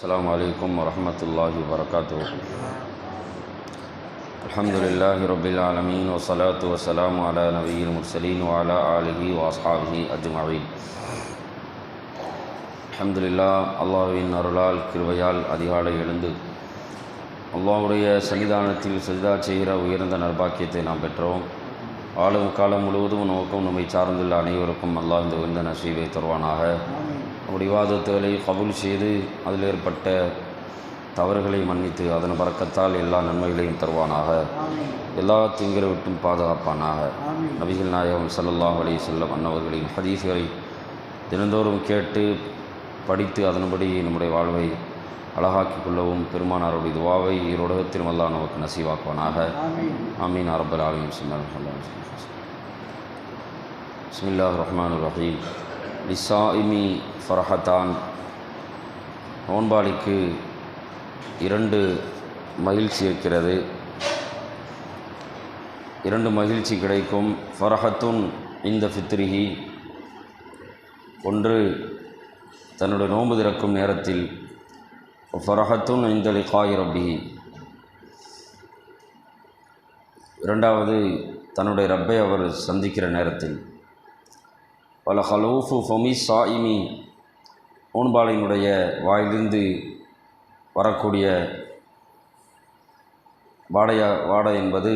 السلام عليكم ورحمة الله وبركاته الحمد لله رب العالمين والصلاة والسلام على نبي المرسلين وعلى آله وأصحابه أجمعين الحمد لله அல்லாஹ்வின் அருளால் கிருபையால் அதிகாலை எழுந்து அல்லாஹ்வுடைய சன்னிதானத்தில் சஜிதா செய்கிற உயர்ந்த நற்பாக்கியத்தை நாம் பெற்றோம் ஆளும் காலம் முழுவதும் நோக்கம் நம்மை சார்ந்துள்ள அனைவருக்கும் அல்லாஹ் இந்த உயர்ந்த நசீவை தருவானாக நம்முடைய விவாதத்துகளை கபுல் செய்து அதில் ஏற்பட்ட தவறுகளை மன்னித்து அதன் பறக்கத்தால் எல்லா நன்மைகளையும் தருவானாக. எல்லா திங்களை விட்டும் பாதுகாப்பானாக. நபிகள் நாயகம் ஸல்லல்லாஹு அலைஹி வஸல்லம் அன்னவர்களின் ஹதீஸ்களை தினந்தோறும் கேட்டு படித்து அதன்படி நம்முடைய வாழ்வை அழகாக்கிக் கொள்ளவும் பெருமானாருடைய துவாவை ஈரோடகத்திலும் அல்லாஹ் நமக்கு நசீவாக்குவானாக. ஆமீன். அரபல் ஆலயம் சின்ன பிஸ்மில்லாஹ் ரஹ்மான் ரஹீம். லிசாஇமி ஃபரஹத்தான். நோன்பாளிக்கு இரண்டு மகிழ்ச்சி இருக்கிறது. இரண்டு மகிழ்ச்சி கிடைக்கும். ஃபரஹத்துன் இந்த ஃபித்ரிஹி. ஒன்று தன்னுடைய நோன்பு திறக்கும் நேரத்தில் ஃபரஹத்துன் இந்த லிகாய் ரப்பிஹி. இரண்டாவது தன்னுடைய ரப்பை அவர் சந்திக்கிற நேரத்தில். பல ஹலூஃபு ஃபமி சாயிமி நோன்பாளினுடைய வாயிலிருந்து வரக்கூடிய வாடையா வாடை என்பது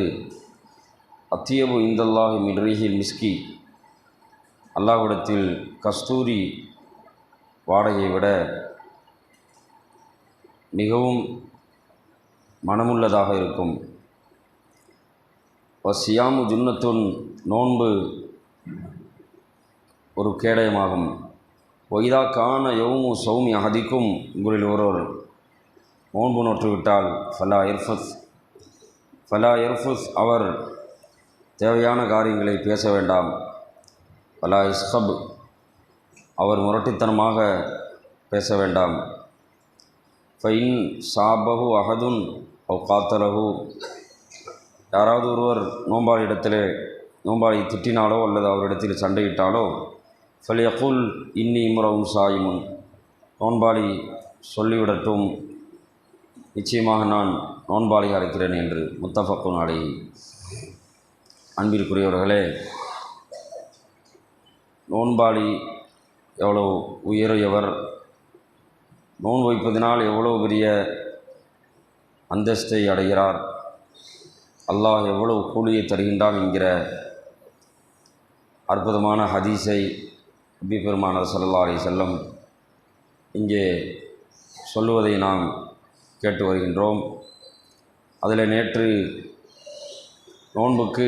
அத்தியபு இந்தல்லாஹி மின்ரீஹில் மிஸ்கி. அல்லாஹ்விடத்தில் கஸ்தூரி வாடையை விட மிகவும் மனமுள்ளதாக இருக்கும். சியாமு ஜுன்னத்துன் நோன்பு ஒரு கேடயமாகும். ஒய்தா கான யவுமு சௌமி அகதிக்கும் உங்களில் ஒருவர் நோன்பு நோற்றுவிட்டால் ஃபலா இர்ஃபஸ் ஃபலா இர்ஃபஸ் அவர் தேவையான காரியங்களை பேச வேண்டாம். ஃபலா இஸ்ஹப் அவர் முரட்டித்தனமாக பேச வேண்டாம். ஃபைன் சாபகு அகதுன் அவ் காத்தலகு யாராவது ஒருவர் நோம்பாளிடத்திலே நோம்பாளி திட்டினாலோ அல்லது அவரிடத்தில் சண்டையிட்டாலோ ஃபலியகுல் இன்னி முறவும் சாயுமுன் நோன்பாளி சொல்லிவிடட்டும். நிச்சயமாக நான் நோன்பாளியாக இருக்கிறேன் என்று முத்தஃபக்குன் அலை அன்பிற்குரியவர்களே நோன்பாளி எவ்வளோ உயரியவர் நோன் வைப்பதினால் எவ்வளோ பெரிய அந்தஸ்தை அடைகிறார் அல்லாஹ் எவ்வளவு கூலியை தருகின்றான் என்கிற அற்புதமான ஹதீஸை நபி பெருமானார் சல்லா அலி செல்லம் இங்கே சொல்லுவதை நாம் கேட்டு வருகின்றோம். அதில் நேற்று நோன்புக்கு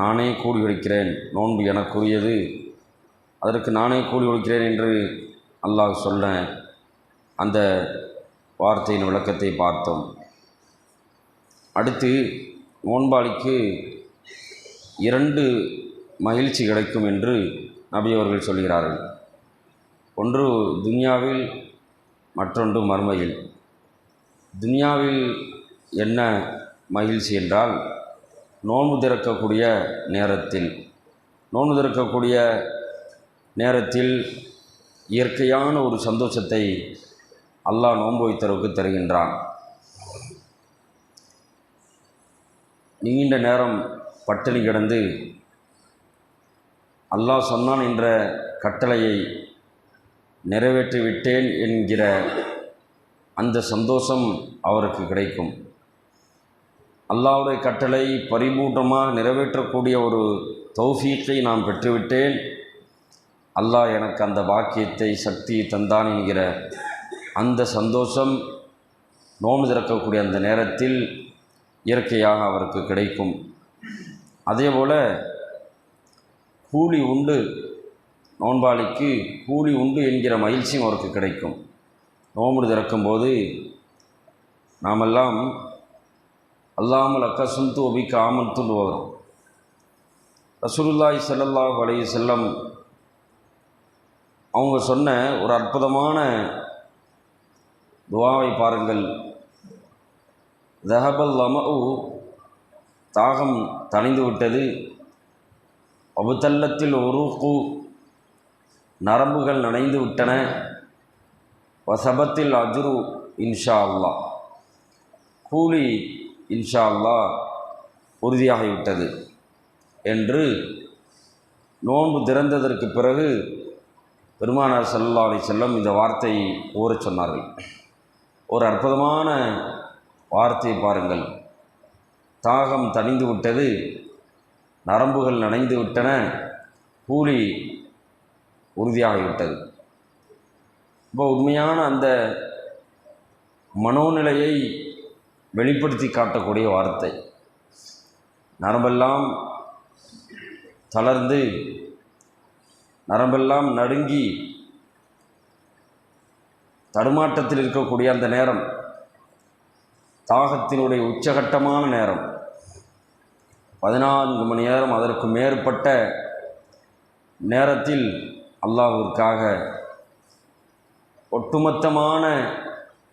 நானே கூலி வைக்கிறேன் நோன்பு எனக்குரியது. அதற்கு நானே கூலி வைக்கிறேன் என்று அல்லாஹ் சொன்ன அந்த வார்த்தையின் விளக்கத்தை பார்த்தோம். அடுத்து நோன்பாளிக்கு இரண்டு மகிழ்ச்சி கிடைக்கும் என்று நபி அவர்கள் சொல்கிறார்கள் ஒன்று துன்யாவில் மற்றொன்று மறுமையில். துன்யாவில் என்ன மகிழ்ச்சி என்றால் நோன்பு திறக்கக்கூடிய நேரத்தில் நோன்பு திறக்கக்கூடிய நேரத்தில் இயற்கையான ஒரு சந்தோஷத்தை அல்லாஹ் நோன்பு வைத்தரவுக்கு தருகின்றான். நீண்ட நேரம் பட்டினி கிடந்து அல்லாஹ் சொன்னான் என்ற கட்டளையை நிறைவேற்றிவிட்டேன் என்கிற அந்த சந்தோஷம் அவருக்கு கிடைக்கும். அல்லாவுடைய கட்டளை பரிபூர்ணமாக நிறைவேற்றக்கூடிய ஒரு தௌஃபீக்கை நான் பெற்றுவிட்டேன். அல்லாஹ் எனக்கு அந்த பாக்கியத்தை சக்தியை தந்தான் என்கிற அந்த சந்தோஷம் நோன்பு திறக்கக்கூடிய அந்த நேரத்தில் இயற்கையாக அவருக்கு கிடைக்கும். அதே போல் கூலி உண்டு. நோன்பாளிக்கு கூலி உண்டு என்கிற மகிழ்ச்சியும் அவருக்கு கிடைக்கும். நோம்பு திறக்கும்போது நாமெல்லாம் அல்லாமல் அக்கசுந்து ஒபிக்க ஆமத்துன்னு வரும் ரசூலுல்லாய் செல்லல்லா வலைய செல்லம் அவங்க சொன்ன ஒரு அற்புதமான துவாவை பாருங்கள். தஹபல் அமௌ தாகம் தணிந்து விட்டது. அபுத்தல்லத்தில் உருகு நரம்புகள் நனைந்து விட்டன. வசபத்தில் அஜுரு இன்ஷா அல்லாஹ். கூலி இன்ஷா அல்லாஹ் உறுதியாகிவிட்டது என்று நோன்பு திறந்ததற்கு பிறகு பெருமானார் ஸல்லல்லாஹு அலி செல்லம் இந்த வார்த்தையை ஊறச் சொன்னார்கள். ஒரு அற்புதமான வார்த்தையை பாருங்கள். தாகம் தணிந்து விட்டது. நரம்புகள் நனைந்து விட்டன. கூலி உறுதியாகிவிட்டது. இப்போ உண்மையான அந்த மனோநிலையை வெளிப்படுத்தி காட்டக்கூடிய வார்த்தை. நரம்பெல்லாம் தளர்ந்து நரம்பெல்லாம் நடுங்கி தடுமாட்டத்தில் இருக்கக்கூடிய அந்த நேரம் தாகத்தினுடைய உச்சகட்டமான நேரம். பதினான்கு மணி நேரம் அதற்கு மேற்பட்ட நேரத்தில் அல்லாஹிற்காக ஒட்டுமொத்தமான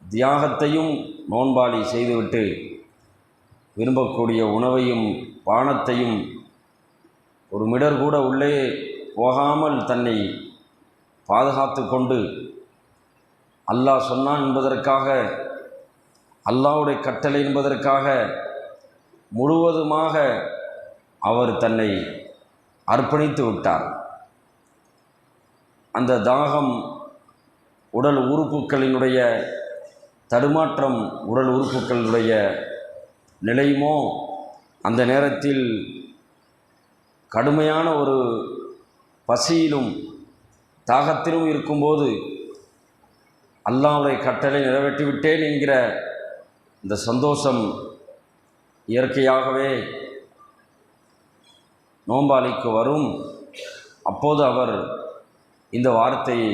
தியாகத்தையும் நோன்பாளி செய்துவிட்டு விரும்பக்கூடிய உணவையும் பானத்தையும் ஒரு மிடர் கூட உள்ளே போகாமல் தன்னை பாதுகாத்து கொண்டு அல்லாஹ் சொன்னான் என்பதற்காக அல்லாவுடைய கட்டளை என்பதற்காக முழுவதுமாக அவர் தன்னை அர்ப்பணித்து விட்டார். அந்த தாகம் உடல் உறுப்புகளினுடைய தடுமாற்றம் உடல் உறுப்புகளினுடைய நிலையுமோ அந்த நேரத்தில் கடுமையான ஒரு பசியிலும் தாகத்திலும் இருக்கும்போது அல்லாவுடைய கட்டளை நிறைவேற்றிவிட்டேன் என்கிற இந்த சந்தோஷம் இயற்கையாகவே நோம்பாளிக்கு வரும். அப்போது அவர் இந்த வார்த்தையை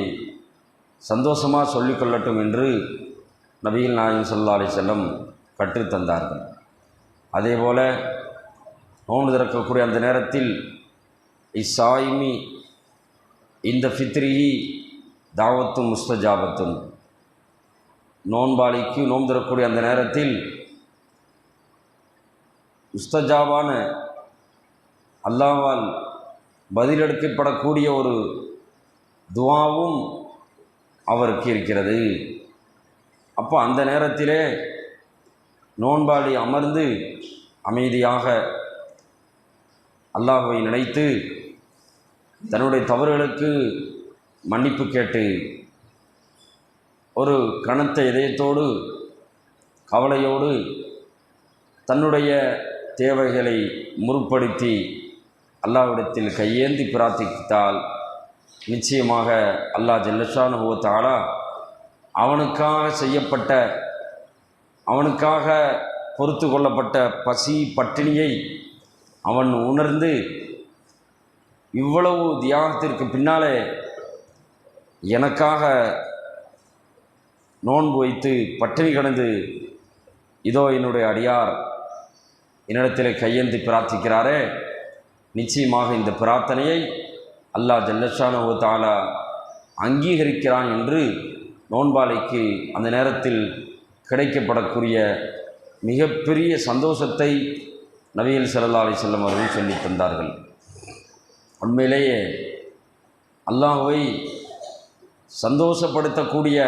சந்தோஷமாக சொல்லிக்கொள்ளட்டும் என்று நபிகள் நாயகம் சொல்லா அலி செல்லம் கற்றுத்தந்தார்கள் அதேபோல் நோன்பு திறக்கக்கூடிய அந்த நேரத்தில் இசாய்மி இந்த ஃபித்ரிஹி தாவத்தும் முஸ்தஜாபத்தும் நோன்பாளிக்கு நோன்பு தரக்கூடிய அந்த நேரத்தில் முஸ்தஜாபான அல்லாவால் பதிலளிக்கப்படக்கூடிய ஒரு துவாவும் அவருக்கு இருக்கிறது. அப்போ அந்த நேரத்திலே நோன்பாளி அமர்ந்து அமைதியாக அல்லாஹுவை நினைத்து தன்னுடைய தவறுகளுக்கு மன்னிப்பு கேட்டு ஒரு கனத்த இதயத்தோடு கவலையோடு தன்னுடைய தேவைகளை முற்படுத்தி அல்லாவிடத்தில் கையேந்தி பிரார்த்தித்தால் நிச்சயமாக அல்லாஹ் ஜல்லஷானு ஹோத்தாலா அவனுக்காக செய்யப்பட்ட அவனுக்காக பொறுத்து கொள்ளப்பட்ட பசி பட்டினியை அவன் உணர்ந்து இவ்வளவு தியாகத்திற்கு பின்னாலே எனக்காக நோன்பு வைத்து பட்டினி கிடந்து இதோ என்னுடைய அடியார் என்னிடத்தில் கையேந்தி பிரார்த்திக்கிறாரே நிச்சயமாக இந்த பிரார்த்தனையை அல்லாஹ் ஜல்லஷானு தாலா அங்கீகரிக்கிறான் என்று நோன்பாளைக்கு அந்த நேரத்தில் கிடைக்கப்படக்கூடிய மிகப்பெரிய சந்தோஷத்தை நபிகள் சல்லா அலி செல்லம் அவர்கள் சொல்லித் தந்தார்கள். உண்மையிலேயே அல்லாஹுவை சந்தோஷப்படுத்தக்கூடிய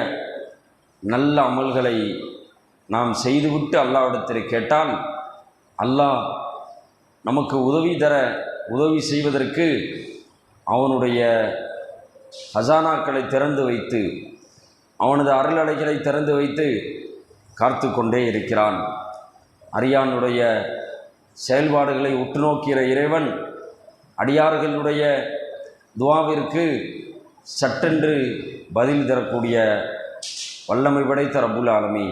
நல்ல அமல்களை நாம் செய்துவிட்டு அல்லாவிடத்தில் கேட்டால் அல்லாஹ் நமக்கு உதவி தர உதவி செய்வதற்கு அவனுடைய ஹசானாக்களை திறந்து வைத்து அவனது அருளலைகளை திறந்து வைத்து காத்து கொண்டே இருக்கிறான். அரியானுடைய செயல்பாடுகளை உற்று நோக்கிற இறைவன் அடியார்களுடைய துவாவிற்கு சட்டென்று பதில் தரக்கூடிய வல்லமை படைத்த ரபுல் ஆலமி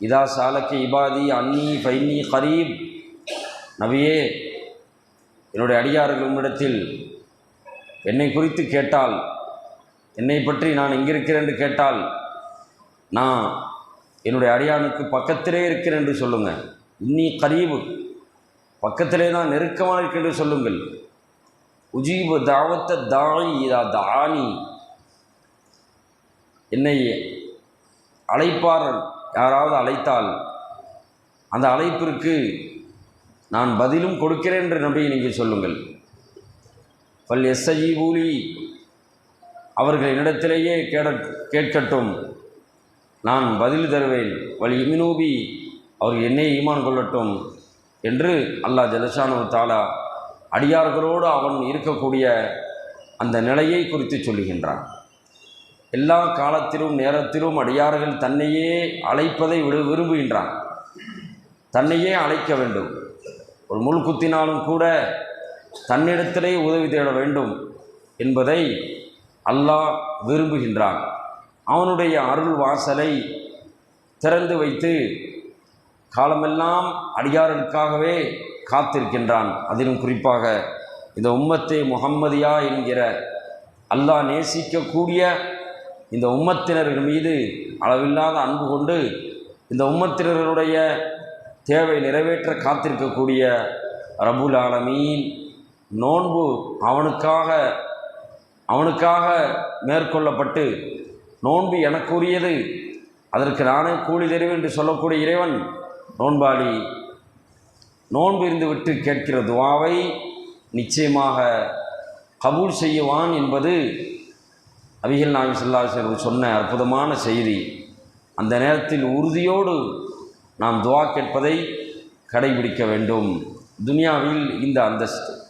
இதா சாலக்கு இபாதி அன்னி ஃபைனி கரீப். நபியே என்னுடைய அடியார்கள் உம்மிடத்தில் என்னை குறித்து கேட்டால் என்னை பற்றி நான் எங்கிருக்கிறேன் என்று கேட்டால் நான் என்னுடைய அடியானுக்கு பக்கத்திலே இருக்கிறேன் என்று சொல்லுங்கள். இன்னி கரீபு பக்கத்திலே தான் நெருக்கமாக இருக்கிறேன் என்று சொல்லுங்கள். உஜீபு தாவத்த தாய் இதா தானி. என்னை அழைப்பார் யாராவது அழைத்தால் அந்த அழைப்பிற்கு நான் பதிலும் கொடுக்கிறேன் என்று நம்பி நீங்கள் சொல்லுங்கள். பல் எஸ்ஐ ஊலி அவர்கள் என்னிடத்திலேயே கேட கேட்கட்டும். நான் பதில் தருவேன். வல் இமினூபி அவர் என்னை ஈமான் கொள்ளட்டும் என்று அல்லாஹ் ஜலசானு தாலா அடியார்களோடு அவன் இருக்கக்கூடிய அந்த நிலையை குறித்து சொல்லுகின்றான். எல்லா காலத்திலும் நேரத்திலும் அடியார்கள் தன்னையே அழைப்பதை விட விரும்புகின்றான். தன்னையே அழைக்க வேண்டும். ஒரு முள் குத்தினாலும் கூட தன்னிடத்திலே உதவி தேட வேண்டும் என்பதை அல்லாஹ் விரும்புகின்றான். அவனுடைய அருள் வாசலை திறந்து வைத்து காலமெல்லாம் அடியார்களுக்காகவே காத்திருக்கின்றான். அதிலும் குறிப்பாக இந்த உம்மத்தே முகம்மதியா என்கிற அல்லாஹ் நேசிக்கக்கூடிய இந்த உம்மத்தினர்கள் மீது அளவில்லாத அன்பு கொண்டு இந்த உம்மத்தினர்களுடைய தேவை நிறைவேற்ற காத்திருக்கக்கூடிய ரபுல் ஆலமீன். நோன்பு அவனுக்காக அவனுக்காக மேற்கொள்ளப்பட்டு நோன்பு எனக்குரியது. அதற்கு நானே கூலி தருவேன் என்று சொல்லக்கூடிய இறைவன் நோன்பாளி. நோன்பு இருந்துவிட்டு கேட்கிற துவாவை நிச்சயமாக கபூல் செய்யவான் என்பது அபிகள் நாயகம் செல்லாசர் சொன்ன அற்புதமான செய்தி. அந்த நேரத்தில் உறுதியோடு நாம் துவா கேட்பதை கடைபிடிக்க வேண்டும். துனியாவில் இந்த அந்தஸ்து.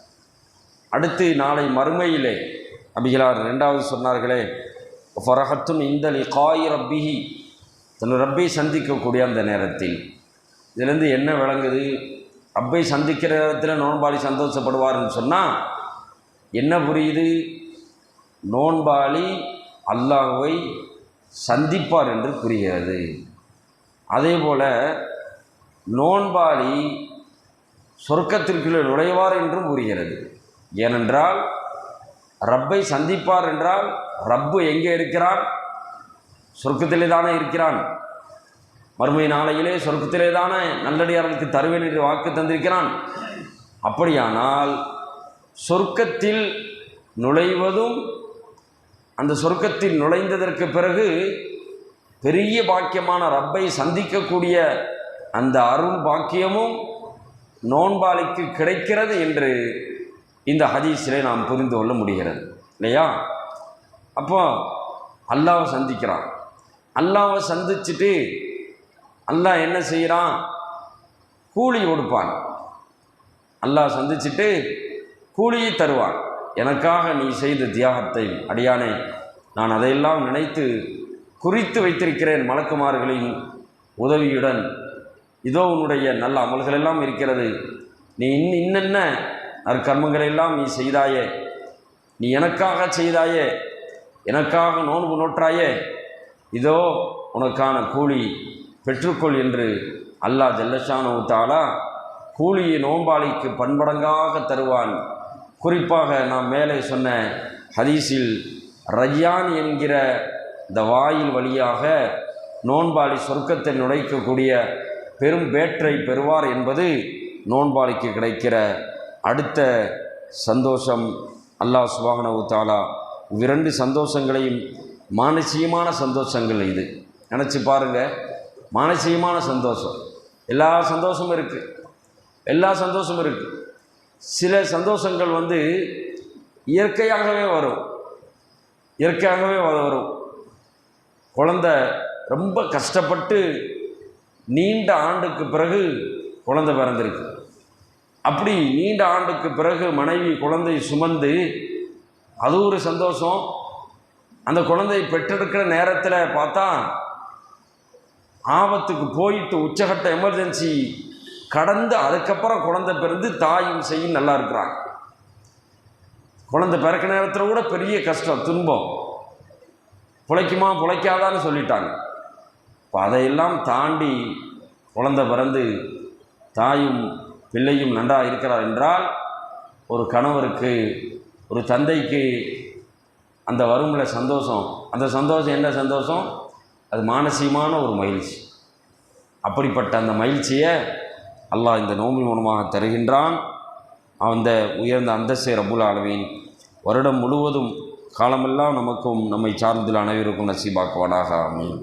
அடுத்து நாளை மறுமையிலே அபிகளார் ரெண்டாவது சொன்னார்களே ஃபரஹத்துன் இந்த லிகாய் ரப்பிஹி. தன் ரப்பை சந்திக்கக்கூடிய அந்த நேரத்தில். இதிலேருந்து என்ன விளங்குது? ரப்பை சந்திக்கிற நேரத்தில் நோன்பாளி சந்தோஷப்படுவார்னு சொன்னால் என்ன புரியுது? நோன்பாளி அல்லாஹுவை சந்திப்பார் என்று புரிகிறது. அதே போல் நோன்பாளி சொர்க்கத்திற்குள்ளே நுழைவார் என்றும் கூறுகிறது. ஏனென்றால் ரப்பை சந்திப்பார் என்றால் ரப்பு எங்கே இருக்கிறான்? சொர்க்கத்திலே தானே இருக்கிறான். மறுமை நாளையிலே சொர்க்கத்திலே தானே நல்லடியார்களுக்கு தருவேன் என்று வாக்கு தந்திருக்கிறான். அப்படியானால் சொர்க்கத்தில் நுழைவதும் அந்த சொர்க்கத்தில் நுழைந்ததற்கு பிறகு பெரிய பாக்கியமான ரப்பை சந்திக்கக்கூடிய அந்த அருள் பாக்கியமும் நோன்பாளிக்கு கிடைக்கிறது என்று இந்த ஹதீஸிலே நாம் புரிந்து கொள்ள முடிகிறது. இல்லையா? அப்போ அல்லாவை சந்திக்கிறான். அல்லாவை சந்திச்சுட்டு அல்லாஹ் என்ன செய்கிறான்? கூலி கொடுப்பான். அல்லாஹ் சந்திச்சுட்டு கூலியை தருவான். எனக்காக நீ செய்த தியாகத்தை அடியானே நான் அதையெல்லாம் நினைத்து குறித்து வைத்திருக்கிறேன் மலக்குமார்களின் உதவியுடன். இதோ உன்னுடைய நல்ல அமல்கள் எல்லாம் இருக்கிறது. நீ இன் இன்னென்ன நற்கர்மங்களெல்லாம் நீ செய்தாயே? நீ எனக்காக செய்தாயே? எனக்காக நோன்பு நோற்றாயே? இதோ உனக்கான கூலி பெற்றுக்கொள் என்று அல்லாஹ் ஜல்லஷானு தாலா கூலியை நோம்பாளிக்கு பண்படங்காக தருவான். குறிப்பாக நாம் மேலே சொன்ன ஹதீஸில் ரய்யான் என்கிற இந்த வாயில் வழியாக நோன்பாளி சொர்க்கத்தை நுழைக்கக்கூடிய பெரும் பேற்றை பெறுவார் என்பது நோன்பாளிக்கு கிடைக்கிற அடுத்த சந்தோஷம். அல்லாஹ் சுபாகனவு தாலா இவ்விரண்டு சந்தோஷங்களையும் மானசீகமான சந்தோஷங்கள் இது. நினச்சி பாருங்கள் மானசீகமான சந்தோஷம். எல்லா சந்தோஷமும் இருக்குது எல்லா சந்தோஷமும் இருக்குது சில சந்தோஷங்கள் வந்து இயற்கையாகவே வரும். இயற்கையாகவே வரும். குழந்த ரொம்ப கஷ்டப்பட்டு நீண்ட ஆண்டுக்கு பிறகு குழந்தை பிறந்திருக்கு. அப்படி நீண்ட ஆண்டுக்கு பிறகு மனைவி குழந்தை சுமந்து அது ஒரு சந்தோஷம். அந்த குழந்தை பெற்றெடுக்கிற நேரத்தில் பார்த்தா ஆபத்துக்கு போயிட்டு உச்சகட்ட எமர்ஜென்சி கடந்து அதுக்கப்புறம் குழந்தை பிறந்து தாயும் செய்யும் நல்லா இருக்கிறாங்க. குழந்தை பிறக்க நேரத்தில் கூட பெரிய கஷ்டம் துன்பம். பிழைக்குமா பிழைக்காதான்னு சொல்லிட்டாங்க. இப்போ அதையெல்லாம் தாண்டி குழந்தை பிறந்து தாயும் பிள்ளையும் நன்றாக இருக்கிறார் என்றால் ஒரு கணவருக்கு ஒரு தந்தைக்கு அந்த வரும்ல சந்தோஷம். அந்த சந்தோஷம் என்ன சந்தோஷம்? அது மானசீகமான ஒரு மகிழ்ச்சி. அப்படிப்பட்ட அந்த மகிழ்ச்சியை அல்லாஹ் இந்த நோம்பு மூலமாக தருகின்றான். அந்த உயர்ந்த அந்தஸ்தை ரபுல் ஆலமின் வருடம் முழுவதும் காலமெல்லாம் நமக்கும் நம்மை சார்ந்தில் அனைவருக்கும் நசீபாக்குவானாக அமையும்